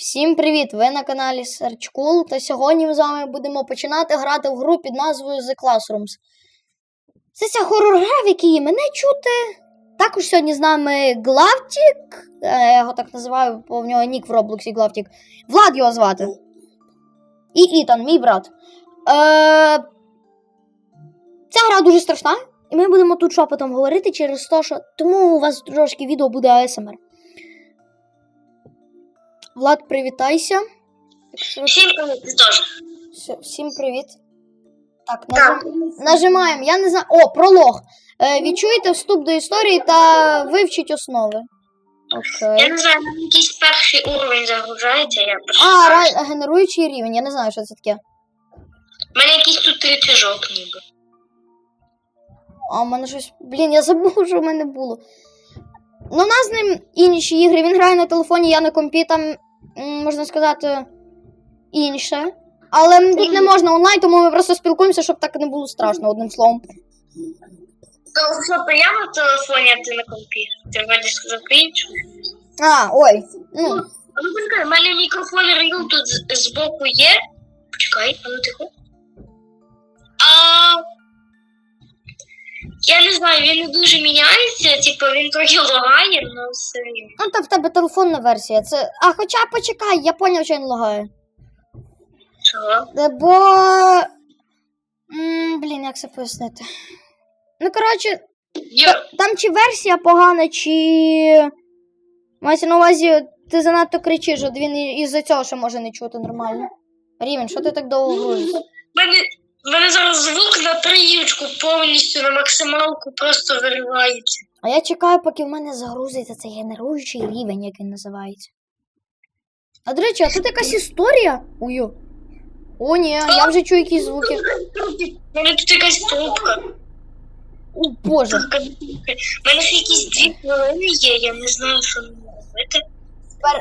Всім привіт! Ви на каналі Search Cool, та сьогодні ми з вами будемо починати грати в гру під назвою The Classrooms. Це ця хорор-гра, в якій мене чути. Також сьогодні з нами Главтік. е, Я його так називаю, бо в нього нік в Роблоксі Главтік. Влад його звати. І Ітан, мій брат. Е, ця гра дуже страшна, і ми будемо тут шепотом говорити через те, що тому у вас трошки відео буде АСМР. Влад, привітайся. Всім привіт, теж. Все, всім привіт. Так, Так. нажим... нажимаємо. Я не знаю. О, пролог. Е, відчуєте вступ до історії та вивчіть основи. Я не знаю, там якийсь перший уровень загружається, я А, ра... генеруючий рівень. Я не знаю, що це таке. У мене якийсь тут рычажок ніби. А в мене щось. Блін, я забув, що в мене було. Ну, у нас з ним інші ігри. Він грає на телефоні, я на компі, там, можна сказати, інше. Але тут не можна онлайн, тому ми просто спілкуємося, щоб так не було страшно, одним словом. То що, на телефоні, а ти на компі. Ти вроді сказав по-іншому. А, ой. Ну, ну у мене мікрофон ріл тут збоку є. Почекай, а ну тихо. Я не знаю, він не дуже міняється, типу він трохи лагає, але все рівно. Ну, та в тебе телефонна версія. Це. А хоча почекай, я поняв, що він лагає. Чого? Е, Бо. м, Блін, як це пояснити? Ну, коротше, Йо, там чи версія погана, чи. Мається на увазі, ти занадто кричиш, от він і- із-за цього ще може не чути нормально. Рівень, що ти так довго грузиш? Мене, в мене зараз звук на триючку повністю на максималку просто виривається. А я чекаю, поки в мене загрузиться цей генеруючий рівень, як він називається. А до речі, а тут якась історія? Ую. О, ні, я вже чую якісь звуки. У мене тут якась трубка. О, Боже. У мене ще якісь дві хвилини є, я не знаю, що мені робити. Тепер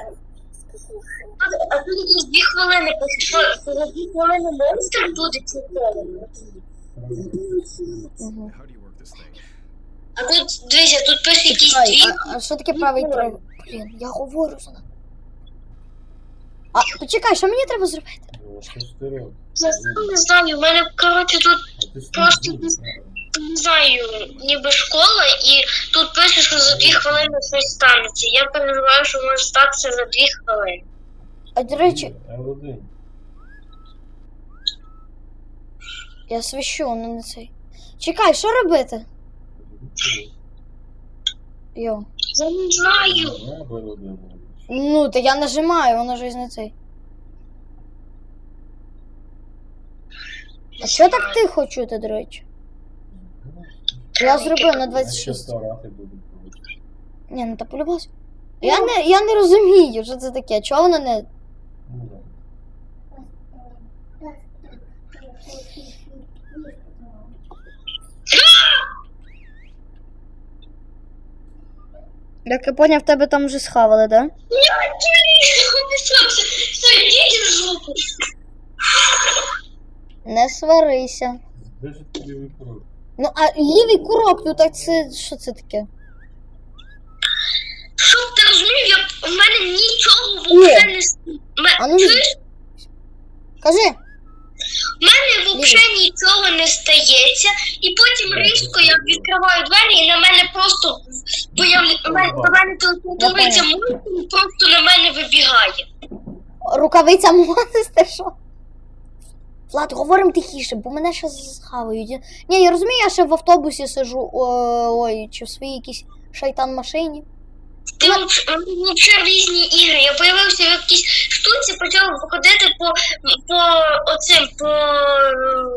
А тут дві хвилини, що за дві хвилини монстр буде чи? А тут, дивіться, тут пише якісь дві. а, а що таке правий правий? Блін, я говорю за А, почекай, що мені треба зробити? Я сам не знаю, у мене, коротше, тут Просто не не знаю, ніби школа, і тут пише, що за дві хвилини щось станеться. Я переживаю, що може статися за дві хвилини. А до речі, L1. я свищу, ну не цей. Чекай, що робити? Йо. Я не знаю. Ну, L1. Та я нажимаю, воно ж не цей. А що так тихо чути, до речі? Я зробив на 26. старати буду. Ні, ну та полюбас. Я не, я не розумію, що це таке. Чого воно не. Ну, да. Як я поняв, тебе там вже схавали, да? Я Все, все, йдіть в жопу. Не сварися. Де ж тобі викров? Ну, а лівий курок, ну так це що це таке? Щоб ти розумів, я, в мене нічого О. не А ну чуєш? Кажи. В мене взагалі нічого не стається, і потім різко я відкриваю двері, і на мене просто появляється. До мене монстр, просто на мене вибігає. Рукавиця монстр, що? Влад, говоримо тихіше, бо мене ще схавають. Ні, я розумію, я ще в автобусі сижу, ой, чи в своїй якійсь шайтан машині. Ти взагалі різні ігри. Я появився в якійсь штуці, почав ходити по, по оцим по е,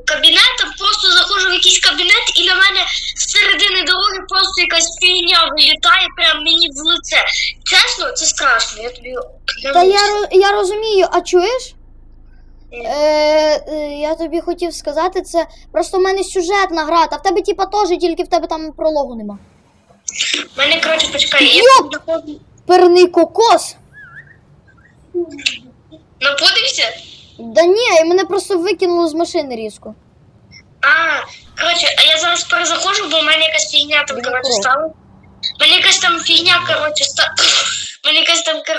кабінетам, просто заходжу в якийсь кабінет, і на мене з середини дороги просто якась фігня вилітає прямо мені в лице. Чесно, це страшно. Я тобі Та я, я розумію, а чуєш? Е, е, я тобі хотів сказати, це просто в мене сюжетна гра, та в тебе типа теж, тільки в тебе там прологу нема. В мене, коротше, почекай, я Йоп! заходжу- Перний кокос. напудився? Да ні, і мене просто викинуло з машини різко. А, коротше, а я зараз перезаходжу, бо в мене якась фігня там, Біля коротше, кого? стала. В мене якась там фігня, коротше, стала. Мене якась там, кор...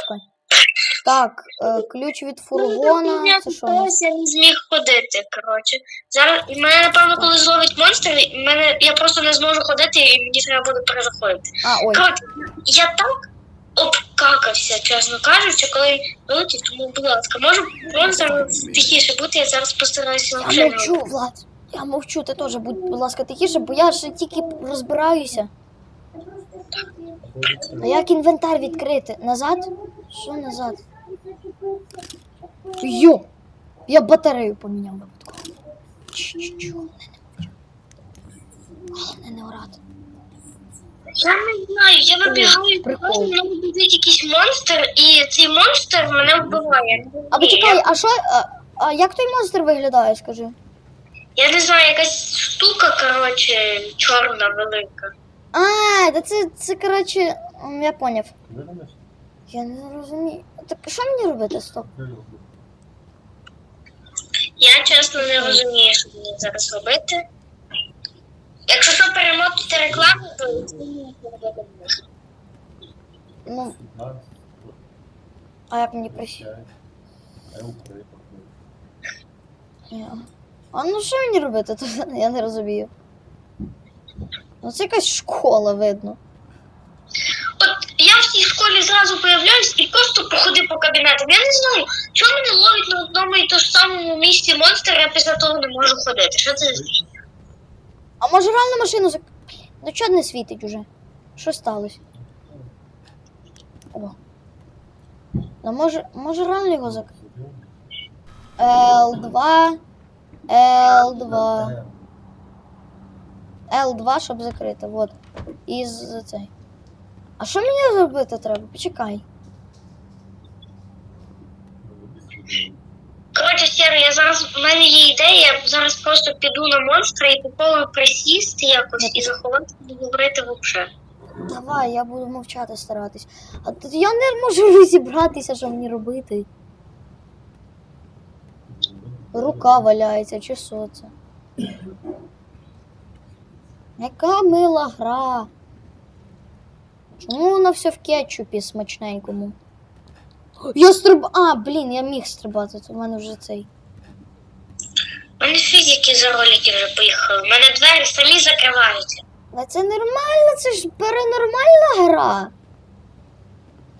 Так, е, ключ від фургона. Я Це що? у я не зміг ходити, коротше. Зараз і мене, напевно, коли зловить монстр, і мене, я просто не зможу ходити і мені треба буде перезаходити. А, ой. Коротше, я так обкакався, чесно кажучи, коли він вилетів, тому, будь ласка, можу монстр тихіше бути, я зараз постараюся Я взагалі. мовчу, Влад. Я мовчу, ти теж будь, будь ласка, тихіше, бо я ще тільки розбираюся. А як інвентар відкрити? Назад? Що назад? Йо! Я батарею поміняв випадково. Чу-чу-чу. Головне не орати. Я не знаю, я вибігаю, прикол. мене біжить якийсь монстр, і цей монстр мене вбиває. А почекай, а що? А, а як той монстр виглядає, скажи? Я не знаю, якась штука, коротше, чорна, велика. А, та це, це коротше, м, я поняв. Виранеш? Я не розумію. Так що мені робити, стоп? Я чесно не розумію, що мені зараз робити. Якщо що перемотати рекламу, то робити можна. Ну, а як мені присі? Ні. А ну що мені робити? Я не розумію. Ну це якась школа, видно. В школі зразу появляюсь і просто походи по кабінетам. Я не знаю, чому мене ловить на одному і то ж самому місці монстр, я після того не можу ходити. Що це за? А може реально машину зак... Ну чого не світить уже? Що сталося? О. Ну може, може реально його зак... L2. L2. L2, щоб закрити, вот. І з цей. А що мені зробити треба? Почекай. Коротше, Сєро, я зараз в мене є ідея, я зараз просто піду на монстра і попробую присісти якось і заховати, не говорити взагалі. Давай, я буду мовчати старатись. А тут я не можу розібратися, що мені робити. Рука валяється, чи що це? Яка мила гра. Чому вона все в кетчупі смачненькому? Я стриб... А, блін, я міг стрибати, то в мене вже цей. У мене фізики за ролики вже поїхали. У мене двері самі закриваються. Та це нормально, це ж перенормальна гра.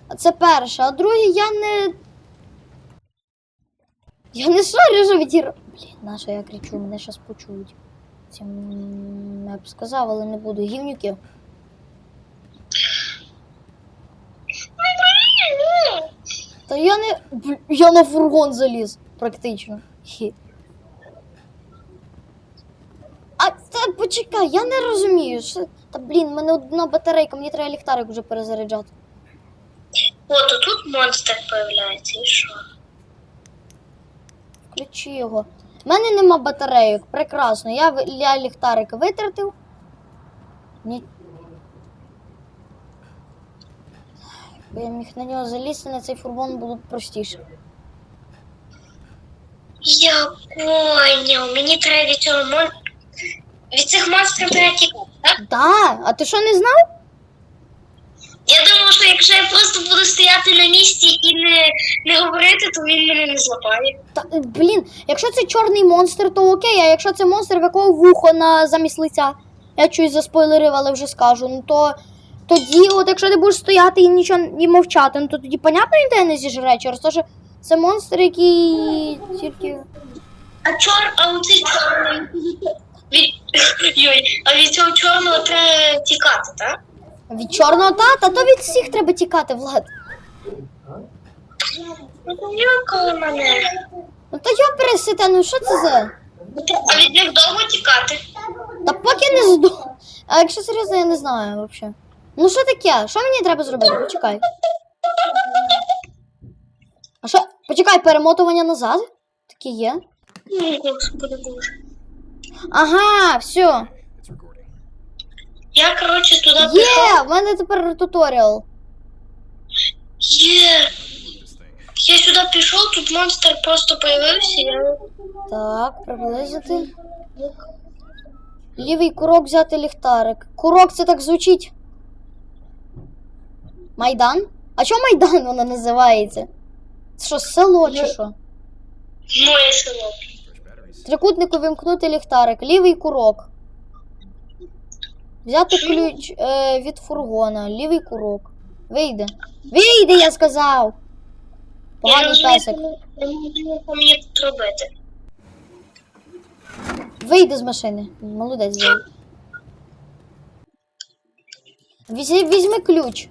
А це перше, а друге я не. Я не шарю що відір. Блін, на що я кричу, мене зараз почують. Це я б сказав, але не буду. Гівнюки. Ну, Та я не. Я на фургон заліз, практично. Хі. А та почекай, я не розумію. Що... Та блін, в мене одна батарейка, мені треба ліхтарик вже перезаряджати. От тут монстр появляється і що? Включи його. У мене нема батарейок. Прекрасно. Я, я ліхтарик витратив. Ні. Якби я міг на нього залізти, на цей фургон було б простіше. Я поняв, мені треба від цього мон... Від цих монстрів треба тікати, так? Да, а ти що не знав? Я думав, що якщо я просто буду стояти на місці і не, не говорити, то він мене не злапає. Та, блін, якщо це чорний монстр, то окей, а якщо це монстр, в якого вухо на замість лиця, я чусь заспойлерив, але вже скажу, ну то тоді, от якщо ти будеш стояти і нічого і мовчати, ну то тоді понятно він тебе не зіжре, через те, що це монстр, який тільки. А чор, а оцей чорний. Від... Йой, а від цього чорного треба тікати, так? Від чорного тата, то від всіх треба тікати, Влад. Ну, то ніколи мене. Ну то пересите, ну що це за? А від них довго тікати? Та поки не здох. А якщо серйозно, я не знаю взагалі. Ну що таке? Що мені треба зробити? Почекай. А що? Почекай, перемотування назад? Таке є. Ну, господи боже. Ага, все. Я, коротше, туди пішов. Є! В мене тепер туторіал. Є. Я сюди пішов, тут монстр просто появився. Я... Так, приблизити. Лівий курок взяти ліхтарик. Курок це так звучить. Майдан? А чому Майдан воно називається? Це що, село чи що? Моє село. Трикутнику вимкнути ліхтарик, лівий курок. Взяти ключ е, від фургона, лівий курок. Вийде. Вийде, я сказав. Я Поганий розумію, песик. я не розумію, мені робити. Вийди з машини. Молодець. Візьми, візьми ключ.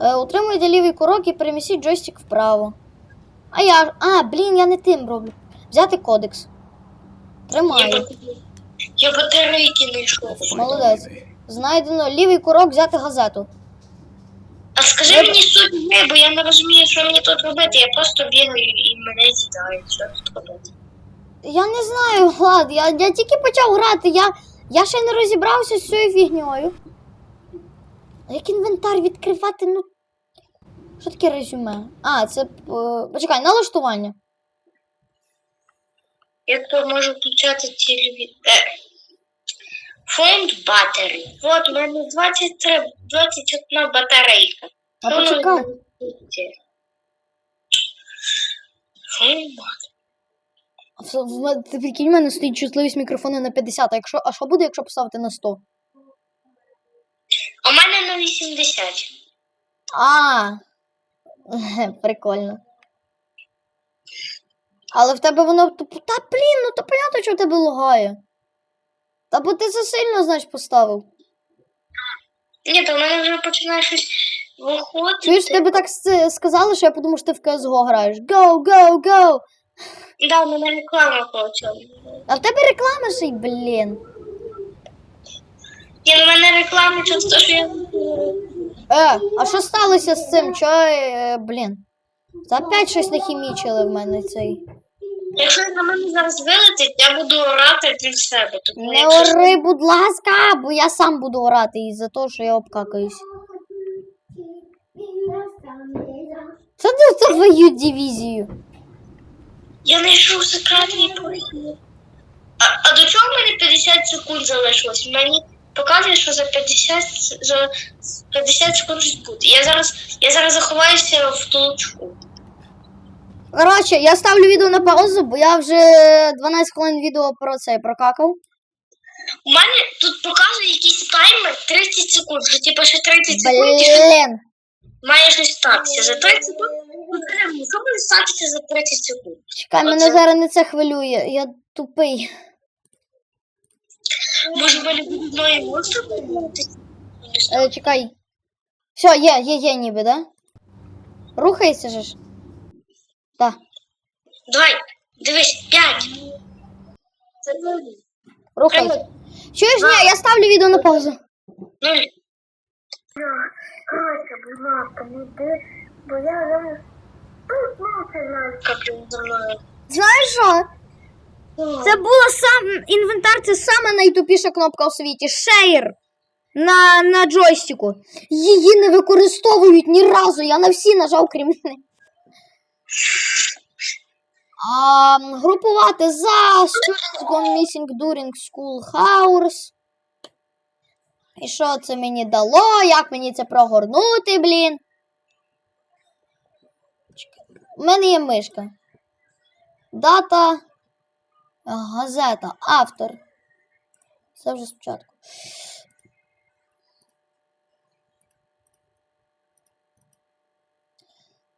Е, утримуйте лівий курок і перемістіть джойстик вправо. А я. А, блін, я не тим роблю. Взяти кодекс. Тримаю. я батарейки не йшов. Молодець. Знайдено лівий курок взяти газету. А скажи мені суть гри, бо я не розумію, що мені тут робити. Я просто бігаю і мене з'їдають. Що тут робити? Я не знаю, Влад, я, я тільки почав грати, я, я ще не розібрався з цією фігньою. А Як інвентар відкривати, ну. Що таке резюме? А, це. е, Почекай, налаштування. Як то можу включати телевізор? Фонд батареї. От у мене 23, 21 батарейка. А Що почекай. Фонд в- в мене- в мене стоїть чутливість мікрофона на 50, а, якщо, а що буде, якщо поставити на 100? На 80. А, прикольно. Але в тебе воно. Та блін, ну то понятно, що в тебе лагає. Та бо ти засильно, значить, поставив. Ні, то в мене вже починає щось виходити. Чуєш, тебе так сказали, що я подумав, що ти в CSGO граєш. Go, go, go! Да, у мене реклама по. А в тебе реклама ще й, блін. Ні, у мене реклама те, що я... Е, а що сталося з цим? Чо, е, блін? Та опять щось нахімічили в мене цей. Якщо на мене зараз вилетить, я буду орати для себе. Тому Не якщо- ори, будь ласка, бо я сам буду орати із-за того, що я обкакаюсь. Це ти твою дивізію. Я знайшов секретний прохід. А, а до чого в мене 50 секунд залишилось? Мені показує, що за 50, за 50 секунд щось буде. Я зараз, я зараз заховаюся в толчку. Коротше, я ставлю відео на паузу, бо я вже 12 хвилин відео про це прокакав. У мене тут показує якийсь таймер 30 секунд. Що типу ще 30 секунд і що Блін. має щось статися. За 30 секунд. Ну, що буде статися за 30 секунд? Чекай, мене Оце- зараз не це хвилює. Я тупий. Може, в мене буде мною монстр? Е, чекай. Все, є, є, є ніби, да? Рухається же ж. Так. Давай, дивись, 5. Це Рухається. Чуєш, ні, я ставлю відео на паузу. Нуль. Коротше, будь ласка, не йди, бо я зараз тут мати Каплю за мною. Знаєш що? Це була сам інвентар, це сама найтупіша кнопка у світі. Шеєр на, на джойстику. Її не використовують ні разу. Я на всі нажав, крім неї. А, групувати за students gone missing during school hours. І що це мені дало? Як мені це прогорнути, блін? У мене є мишка. Дата. Газета. Автор. Це вже спочатку.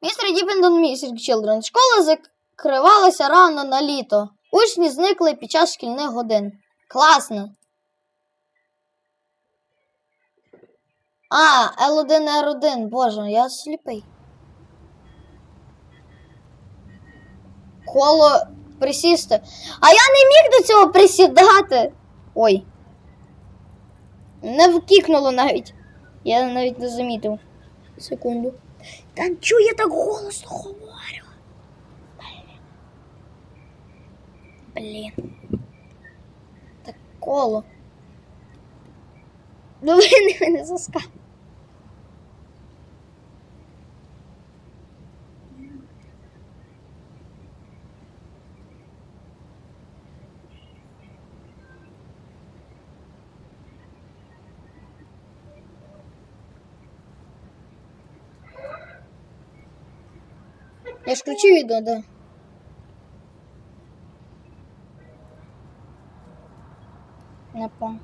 Містер Діпендон Місінг Children. Школа закривалася рано на літо. Учні зникли під час шкільних годин. Класно. А, L1, R1. Боже, я сліпий. Коло присісти. А я не міг до цього присідати. Ой. Не вкікнуло навіть. Я навіть не замітив. Секунду. Та чого я так голосно говорю? Блін. Так коло. Ну ви не мене заскав. Я ж включив відео, да. Не пом.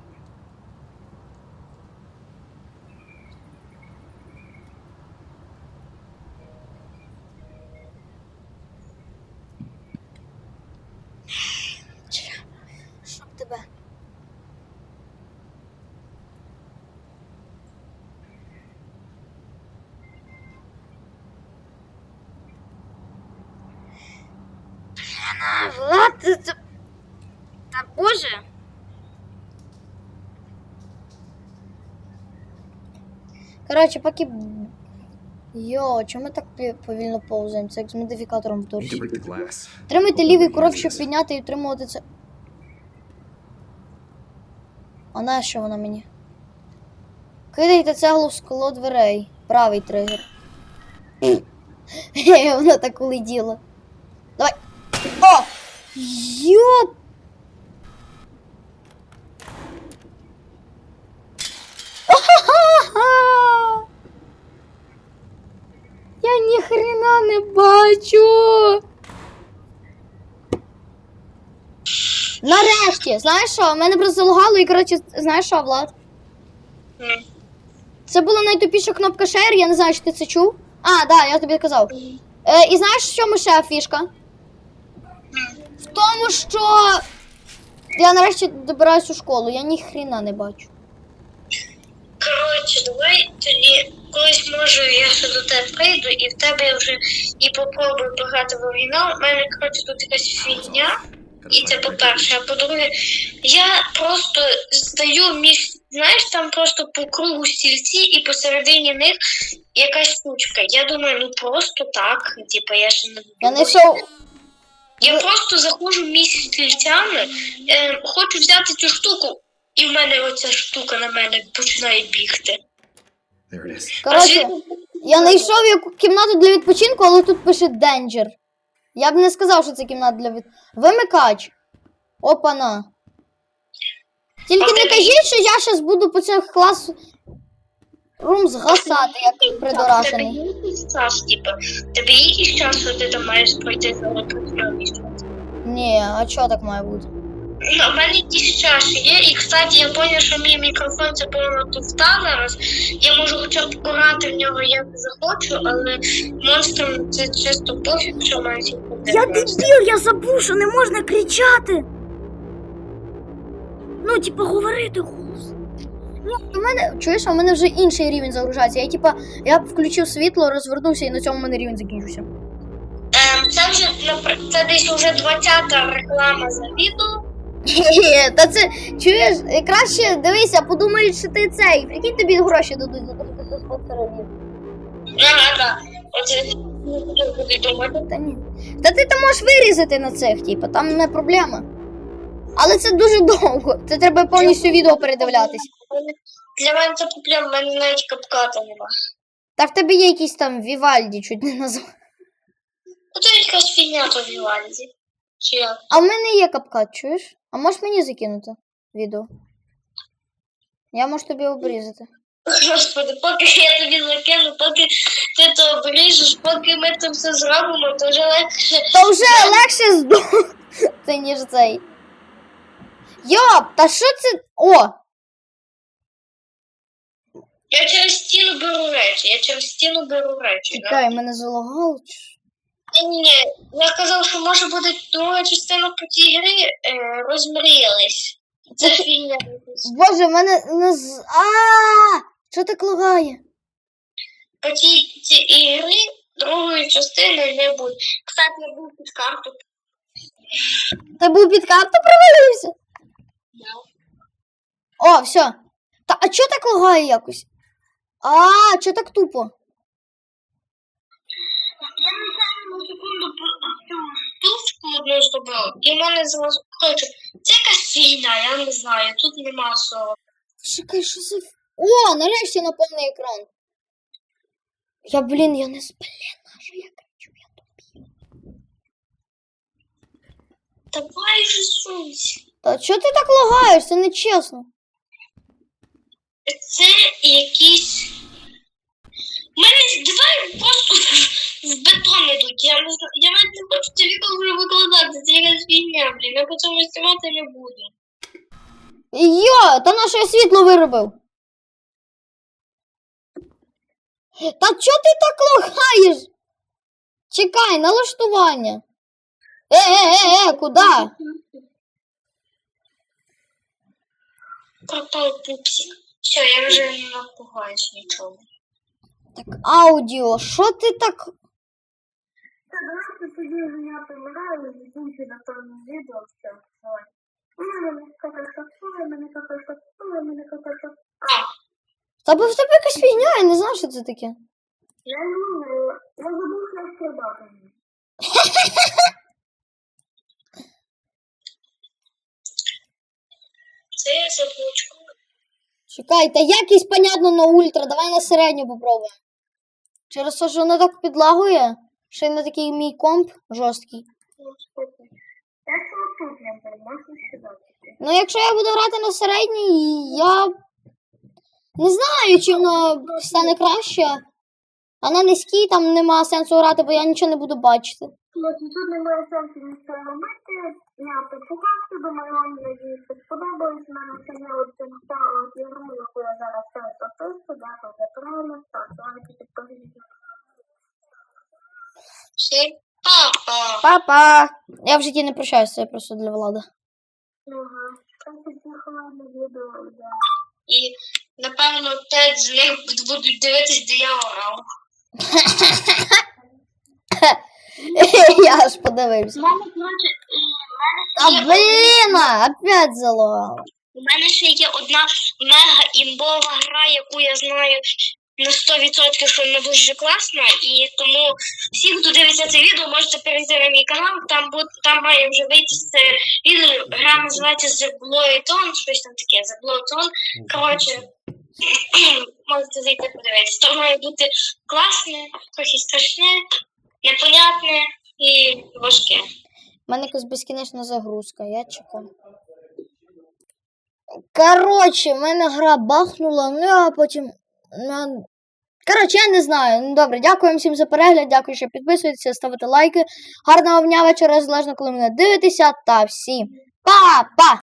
Щоб тебе. Влад, це... Та боже. Коротше, поки... Йо, чому ми так повільно повзаємо? Це як з модифікатором в glass. Тримайте лівий крок, щоб підняти і утримувати це. А на що вона мені? Кидайте цеглу в скло дверей. Правий тригер. Хе, Вона так улетіла. О! Йоп! Я ніхрена не бачу. Нарешті, знаєш що? В мене просто залагало і коротше, знаєш що, Влад? Це була найтупіша кнопка Share, я не знаю, чи ти це чув. А, да, я тобі казав. Е, і знаєш, в чому ще фішка? Тому, що я нарешті добираюсь у школу, я ні хрена не бачу. Коротше, давай тоді колись може я ще до тебе прийду і в тебе я вже і попробую пограти в оригінал. У мене, коротше, тут якась фігня. І це по-перше, а по-друге, я просто здаю між, знаєш, там просто по кругу стільці і посередині них якась штучка. Я думаю, ну просто так, типу, я ще не Я знайшов. Я просто заходжу між стільцями, е, хочу взяти цю штуку, і в мене оця штука на мене починає бігти. There it is. Коротше, я знайшов яку кімнату для відпочинку, але тут пише Danger. Я б не сказав, що це кімната для від... Вимикач. Опана. Тільки не кажіть, що я зараз буду по цих клас рум згасати, як Тебе придорашений. є якийсь час, типу, тебе є якийсь час, що ти там маєш пройти за час? Ні, а чого так має бути? Ну, у мене якісь час є, і, кстати, я зрозумів, що мій мікрофон це повна туфта зараз. Я можу хоча б орати в нього як захочу, але монстрам це чисто пофіг, що має всі Я дебіл, я забув, що не можна кричати. Ну, типа, говорити голосно. У мене, чуєш, в мене вже інший рівень загружається. Я типа, я включив світло, розвернувся і на цьому в мене рівень закінчився. Ем, це вже напр- це десь уже 20-та реклама за відео. Хе-хе, Та це чуєш, е, краще дивися, подумають, що ти цей. Прикинь тобі гроші дадуть за те, що ти спонсорів. Ага, так. Оце не хотів думати. Та ні. Та ти там можеш вирізати на цих, типу, там не проблема. Але це дуже довго. Це треба повністю відео передивлятись. Для мене це проблема, в мене навіть капката нема. Та в тебе є якісь там Вівальді, чуть не назвав. Ну то якась фігня по Вівальді. Чи як? А в мене є капкат, чуєш? А можеш мені закинути відео? Я можу тобі обрізати. Господи, поки я тобі закину, поки ти то обріжеш, поки ми це все зробимо, то вже легше. Та вже легше здохнути, ніж цей. Йоп, та що це. О! Я через стіну беру речі, я через стіну беру речі. да? Чекай, мене залагало. чи що? Ні, ні, я казав, що може буде друга частина по цій грі е, розмріялись. Це фігня. якась. Боже, в мене не з. А! Що так лагає? По цій цій ігрі другої частини не буде. Кстати, я був під карту. Ти був під карту провалився? О, все. Та а чого так лагає якось? А, чого так тупо? Я не знаю секунду цю штучку одну зробив, і мене зразу. Коротше, це якась фігня, я не знаю, тут нема слова. Чекай, що за. О, нарешті на повний екран. Я, блін, я не сплена, що я кричу, я тупі. Давай же сунься. Та чого ти так лагаєш? Це не чесно. Це якісь. У мене давай просто в бетон ідуть. Я не знаю, я навіть не хочу це відео вже викладати, це якась фігня, блін. Я по цьому знімати не буду. Йо, та наше світло виробив. Та чого ти так лохаєш? Чекай, налаштування. Е, е, е, е, куди? Пропав пупсик. Все, я вже не напугаюсь нічого. Так, аудіо, що ти так. Та давайте тоді я помираю і закінчу на тому відео все. У мене какашка, у мене какашка, у мене какашка. А, Та бо в тебе якась фігня, я не знаю, що це таке. я не знаю, я забув, що я стрибати. Це. Чекай, та якість, понятно, на ультра, давай на середню попробуємо. Через те, що воно так підлагує, ще й на такий мій комп жорсткий. Сюди. Ну, якщо я буду грати на середній, я не знаю, чи воно стане краще. А на низькій там нема сенсу грати, бо я нічого не буду бачити. Хлопці, тут немає сенсу нічого робити. Я почекався, думаю, вам надіюсь, сподобалось. Мене це є один от ігру, яку я зараз теж запишу, то вже правильно, так, давайте підпишіть. Всім папа! Па-па! Я в житті не прощаюся, це просто для влада. Ага, це хвилини відео, да. І, напевно, п'ять з них будуть дивитись, де я орав. Я аж подивився. У мене, і в мене А ще є блін, опять залагало. У мене ще є одна мега імбова гра, яку я знаю на 100%, що вона дуже класна, і тому всі, хто дивиться це відео, можете перейти на мій канал. Там буде там має вже вийти це відео. Гра називається The Bloaton, щось там таке, The Bloaton. Коротше, можете зайти подивитися. То має бути класне, трохи страшне, непонятне і важке. У мене якась безкінечна загрузка, я чекаю. Коротше, в мене гра бахнула, ну а потім. Коротше, я не знаю. Ну добре, дякую всім за перегляд, дякую, що підписуєтеся, ставите лайки. Гарного дня вечора, залежно, коли мене дивитеся. Та всім па-па!